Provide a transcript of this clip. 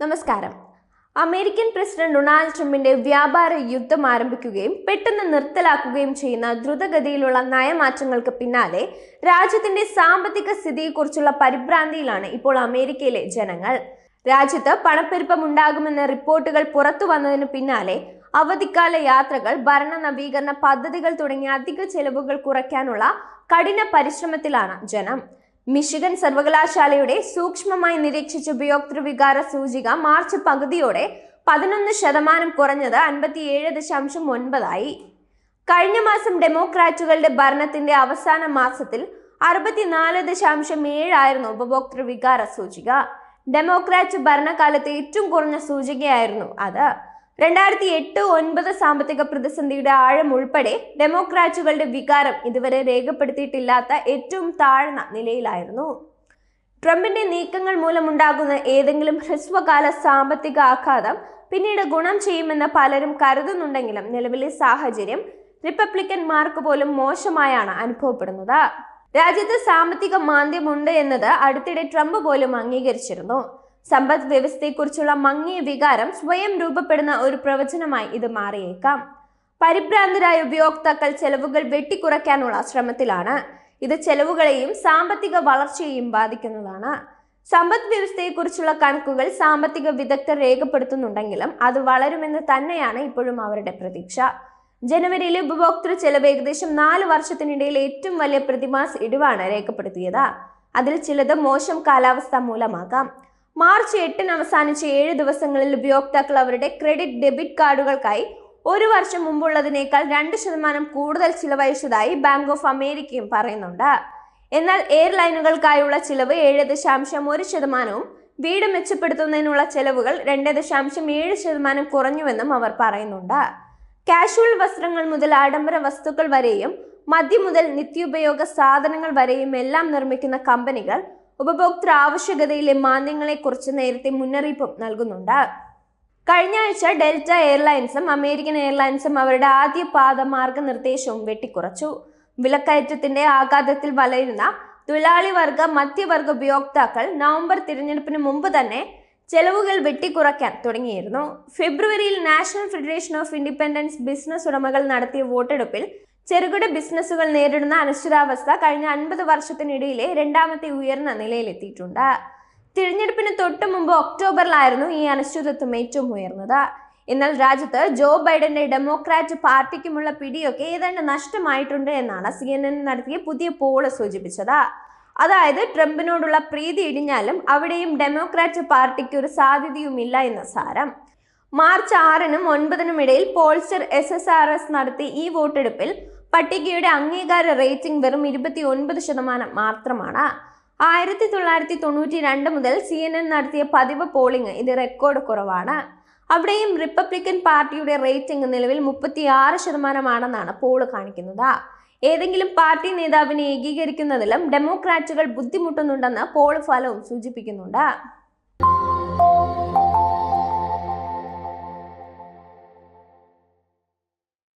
നമസ്കാരം. American president Donald ട്രംപിന്റെ വ്യാപാര യുദ്ധം ആരംഭിക്കുകയും പെട്ടെന്ന് നിർത്തലാക്കുകയും ചെയ്യുന്ന ദ്രുതഗതിയിലുള്ള നയമാറ്റങ്ങൾക്ക് പിന്നാലെ രാജ്യത്തിന്റെ സാമ്പത്തിക സ്ഥിതിയെക്കുറിച്ചുള്ള പരിഭ്രാന്തിയിലാണ് ഇപ്പോൾ അമേരിക്കയിലെ ജനങ്ങൾ. രാജ്യത്ത് പണപ്പെരുപ്പം ഉണ്ടാകുമെന്ന റിപ്പോർട്ടുകൾ പുറത്തു വന്നതിന് പിന്നാലെ അവധിക്കാല യാത്രകൾ ഭരണ നവീകരണ പദ്ധതികൾ തുടങ്ങിയ അധിക ചെലവുകൾ കുറയ്ക്കാനുള്ള കഠിന പരിശ്രമത്തിലാണ് ജനം. മിഷിഗൻ സർവകലാശാലയുടെ സൂക്ഷ്മമായി നിരീക്ഷിച്ച ഉപയോക്തൃ വികാര സൂചിക മാർച്ച് പകുതിയോടെ പതിനൊന്ന് ശതമാനം കുറഞ്ഞത് അൻപത്തിയേഴ് ദശാംശം ഒൻപതായി. കഴിഞ്ഞ മാസം ഡെമോക്രാറ്റുകളുടെ ഭരണത്തിന്റെ അവസാന മാസത്തിൽ അറുപത്തിനാല് ദശാംശം ഏഴായിരുന്നു ഉപഭോക്തൃ വികാര സൂചിക. ഡെമോക്രാറ്റ് ഭരണകാലത്തെ ഏറ്റവും കുറഞ്ഞ സൂചികയായിരുന്നു അത്. രണ്ടായിരത്തി എട്ട് ഒൻപത് സാമ്പത്തിക പ്രതിസന്ധിയുടെ ആഴം ഉൾപ്പെടെ ഡെമോക്രാറ്റുകളുടെ വികാരം ഇതുവരെ രേഖപ്പെടുത്തിയിട്ടില്ലാത്ത ഏറ്റവും താഴ്ന്ന നിലയിലായിരുന്നു. ട്രംപിന്റെ നീക്കങ്ങൾ മൂലമുണ്ടാകുന്ന ഏതെങ്കിലും ഹ്രസ്വകാല സാമ്പത്തിക ആഘാതം പിന്നീട് ഗുണം ചെയ്യുമെന്ന് പലരും കരുതുന്നുണ്ടെങ്കിലും നിലവിലെ സാഹചര്യം റിപ്പബ്ലിക്കന്മാർക്ക് പോലും മോശമായാണ് അനുഭവപ്പെടുന്നത്. രാജ്യത്ത് സാമ്പത്തിക മാന്ദ്യമുണ്ട് എന്നത് അടുത്തിടെ ട്രംപ് പോലും അംഗീകരിച്ചിരുന്നു. സമ്പദ് വ്യവസ്ഥയെക്കുറിച്ചുള്ള മങ്ങിയ വികാരം സ്വയം രൂപപ്പെടുന്ന ഒരു പ്രവചനമായി ഇത് മാറിയേക്കാം. പരിഭ്രാന്തരായ ഉപയോക്താക്കൾ ചെലവുകൾ വെട്ടിക്കുറയ്ക്കാനുള്ള ശ്രമത്തിലാണ്. ഇത് ചെലവുകളെയും സാമ്പത്തിക വളർച്ചയെയും ബാധിക്കുന്നതാണ്. സമ്പദ് വ്യവസ്ഥയെക്കുറിച്ചുള്ള കണക്കുകൾ സാമ്പത്തിക വിദഗ്ധർ രേഖപ്പെടുത്തുന്നുണ്ടെങ്കിലും അത് വളരുമെന്ന് തന്നെയാണ് ഇപ്പോഴും അവരുടെ പ്രതീക്ഷ. ജനുവരിയിലെ ഉപഭോക്തൃ ചെലവ് ഏകദേശം നാല് വർഷത്തിനിടയിൽ ഏറ്റവും വലിയ പ്രതിമാസ ഇടിവാണ് രേഖപ്പെടുത്തിയത്. അതിൽ ചിലത് മോശം കാലാവസ്ഥ മൂലമാകാം. മാർച്ച് എട്ടിന് അവസാനിച്ച ഏഴ് ദിവസങ്ങളിൽ ഉപയോക്താക്കൾ അവരുടെ ക്രെഡിറ്റ് ഡെബിറ്റ് കാർഡുകൾക്കായി ഒരു വർഷം മുമ്പുള്ളതിനേക്കാൾ രണ്ട് ശതമാനം കൂടുതൽ ചിലവഴിച്ചതായി ബാങ്ക് ഓഫ് അമേരിക്കയും പറയുന്നുണ്ട്. എന്നാൽ എയർലൈനുകൾക്കായുള്ള ചിലവ് ഏഴ് ദശാംശം ഒരു ശതമാനവും വീട് മെച്ചപ്പെടുത്തുന്നതിനുള്ള ചെലവുകൾ രണ്ട് ദശാംശം ഏഴ് ശതമാനം കുറഞ്ഞുവെന്നും അവർ പറയുന്നുണ്ട്. കാഷ്വൽ വസ്ത്രങ്ങൾ മുതൽ ആഡംബര വസ്തുക്കൾ വരെയും മദ്യം മുതൽ നിത്യോപയോഗ സാധനങ്ങൾ വരെയും എല്ലാം നിർമ്മിക്കുന്ന കമ്പനികൾ ഉപഭോക്തൃ ആവശ്യകതയിലെ മാന്ദ്യങ്ങളെക്കുറിച്ച് നേരത്തെ മുന്നറിയിപ്പും നൽകുന്നുണ്ട്. കഴിഞ്ഞ ആഴ്ച ഡെൽറ്റ എയർലൈൻസും അമേരിക്കൻ എയർലൈൻസും അവരുടെ ആദ്യ പാത മാർഗനിർദ്ദേശവും വെട്ടിക്കുറച്ചു. വിലക്കയറ്റത്തിന്റെ ആഘാതത്തിൽ വലയുന്ന തൊഴിലാളി വർഗ മധ്യവർഗ ഉപയോക്താക്കൾ നവംബർ തിരഞ്ഞെടുപ്പിന് മുമ്പ് തന്നെ ചെലവുകൾ വെട്ടിക്കുറയ്ക്കാൻ തുടങ്ങിയിരുന്നു. ഫെബ്രുവരിയിൽ national federation of independence business ഉടമകൾ നടത്തിയ വോട്ടെടുപ്പിൽ ചെറുകിട ബിസിനസ്സുകൾ നേരിടുന്ന അനിശ്ചിതാവസ്ഥ കഴിഞ്ഞ അൻപത് വർഷത്തിനിടയിലെ രണ്ടാമത്തെ ഉയർന്ന നിലയിലെത്തിയിട്ടുണ്ട്. തിരഞ്ഞെടുപ്പിന് തൊട്ടു മുമ്പ് ഒക്ടോബറിലായിരുന്നു ഈ അനിശ്ചിതത്വം ഏറ്റവും ഉയർന്നത്. എന്നാൽ രാജ്യത്ത് ജോ ബൈഡന്റെ ഡെമോക്രാറ്റ് പാർട്ടിക്കുമുള്ള പിടിയൊക്കെ ഏതാണ്ട് നഷ്ടമായിട്ടുണ്ട് എന്നാണ് സി എൻ എൻ നടത്തിയ പുതിയ പോൾ സൂചിപ്പിച്ചത്. അതായത് ട്രംപിനോടുള്ള പ്രീതി ഇടിഞ്ഞാലും അവിടെയും ഡെമോക്രാറ്റ് പാർട്ടിക്ക് ഒരു സാധ്യതയുമില്ല എന്ന സാരം. മാർച്ച് ആറിനും ഒൻപതിനും ഇടയിൽ pollster S S R S നടത്തിയ ഈ വോട്ടെടുപ്പിൽ പട്ടികയുടെ അംഗീകാര റേറ്റിംഗ് വെറും ഇരുപത്തി ഒൻപത് ശതമാനം മാത്രമാണ്. ആയിരത്തി തൊള്ളായിരത്തി തൊണ്ണൂറ്റി രണ്ട് മുതൽ സി എൻ എൻ നടത്തിയ പതിവ് പോളിംഗ് ഇത് റെക്കോർഡ് കുറവാണ്. അവിടെയും റിപ്പബ്ലിക്കൻ പാർട്ടിയുടെ റേറ്റിംഗ് നിലവിൽ മുപ്പത്തി ആറ് ശതമാനമാണെന്നാണ് പോൾ കാണിക്കുന്നത്. ഏതെങ്കിലും പാർട്ടി നേതാവിനെ ഏകീകരിക്കുന്നതിലും ഡെമോക്രാറ്റുകൾ ബുദ്ധിമുട്ടുന്നുണ്ടെന്ന് പോൾ ഫലവും സൂചിപ്പിക്കുന്നുണ്ട്.